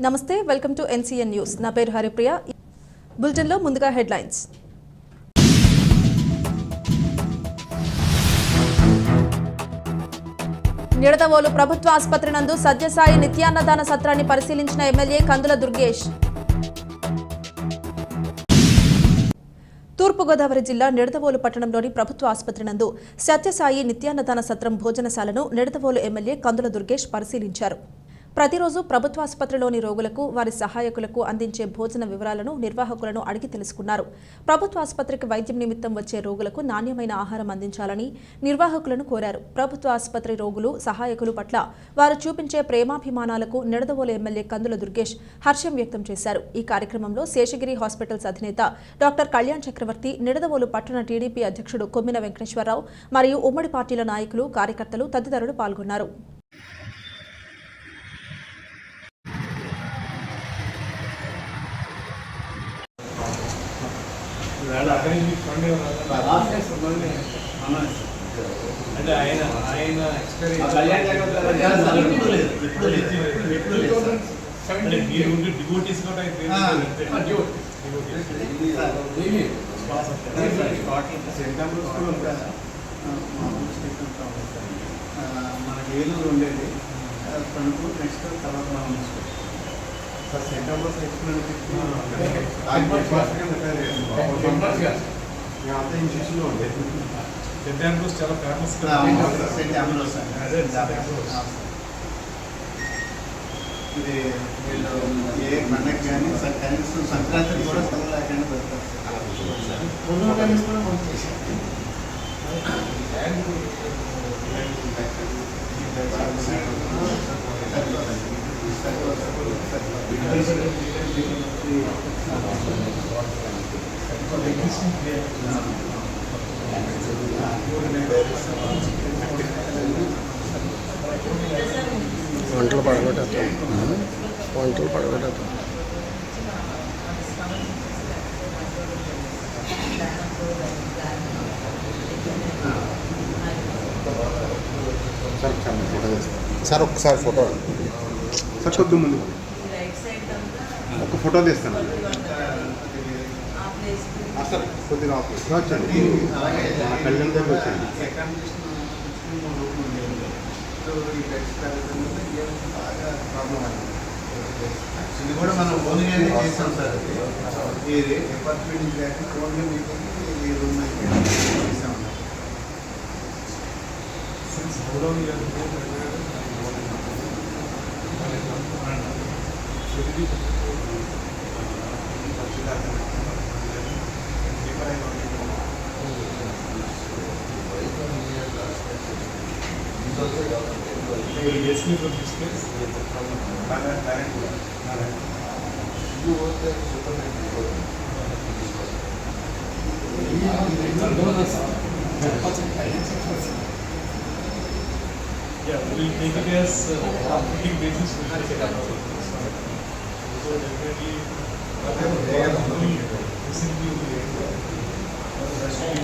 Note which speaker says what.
Speaker 1: నమస్తే welcome to NCN news. నా పేరు హరిప్రియ. బులెటిన్లో ముందుగా హెడ్లైన్స్. నిడదవోలు ప్రభుత్వ ఆసుపత్రి నందు సత్యసాయి నిత్యాన్నదాన సత్రాన్ని పరిశీలించిన ఎమ్మెల్యే కందుల దుర్గేష్. తూర్పుగోదావరి జిల్లా నిడదవోలు పట్టణంలోని ప్రభుత్వ ఆసుపత్రి నందు సత్యసాయి నిత్యాన్నదాన సత్రం భోజనశాలను నిడదవోలు ఎమ్మెల్యే కందుల దుర్గేష్ పరిశీలించారు. ప్రతిరోజు ప్రభుత్వాసుపత్రిలోని రోగులకు వారి సహాయకులకు అందించే భోజన వివరాలను నిర్వాహకులను అడిగి తెలుసుకున్నారు. ప్రభుత్వాసుపత్రికి వైద్యం నిమిత్తం వచ్చే రోగులకు నాణ్యమైన ఆహారం అందించాలని నిర్వాహకులను కోరారు. ప్రభుత్వ ఆసుపత్రి రోగులు సహాయకులు పట్ల వారు చూపించే ప్రేమాభిమానాలకు నిడదవోలు ఎమ్మెల్యే కందుల దుర్గేష్ హర్షం వ్యక్తం చేశారు. ఈ కార్యక్రమంలో శేషగిరి హాస్పిటల్స్ అధినేత డాక్టర్ కళ్యాణ్ చక్రవర్తి నిడదవోలు పట్టణ టీడీపీ అధ్యక్షుడు కొమ్మిన వెంకటేశ్వరరావు మరియు ఉమ్మడి పార్టీల నాయకులు కార్యకర్తలు తదితరులు పాల్గొన్నారు.
Speaker 2: అంటే ఆయన ఆయన అంటే మీరు ఉండి డివోటీస్ కూడా అయితే
Speaker 3: మనకి ఏలూరు ఉండేది. తణుకు నెక్స్ట్ తర్వాత మనం సార్ సెంట్ ఆఫ్ అంతా ఇన్స్టిట్యూషన్లో ఉండేది
Speaker 2: సెంట్ ఆండ్రూస్ చాలా ఫేమస్
Speaker 3: సెంట్
Speaker 2: అదే, సెంట్
Speaker 3: ఇది వీళ్ళు ఏ పండగ కానీ కనీసం సంక్రాంతికి కూడా సెలవు లేకుండా పెడతారు పొద్దున కనీసం
Speaker 4: వంటలు పడగొట్టేస్తాం. వంటలు పడగొట్టేస్తాం. సార్ ఒకసారి ఫోటో.
Speaker 5: సార్ కొద్ది ముందు. ఒక ఫోటో తీస్తాను కొద్దిగా ఆఫీస్ కళ్యాణ్ దగ్గర
Speaker 3: అయింది ఇది కూడా మనం ఓన్గానే చేసాం సార్ ఇది డిపార్ట్మెంట్ కానీ ఓన్గా మీటింగ్ ఈ రూమ్ అయితే చేసాం.
Speaker 2: ಎಸ್ನಿ ಬಂದಿಷ್ಟೇ ಇದು ಓದಿದೆ super Yeah, we'll take it as uh, on a basis. We'll check out. So definitely, recently we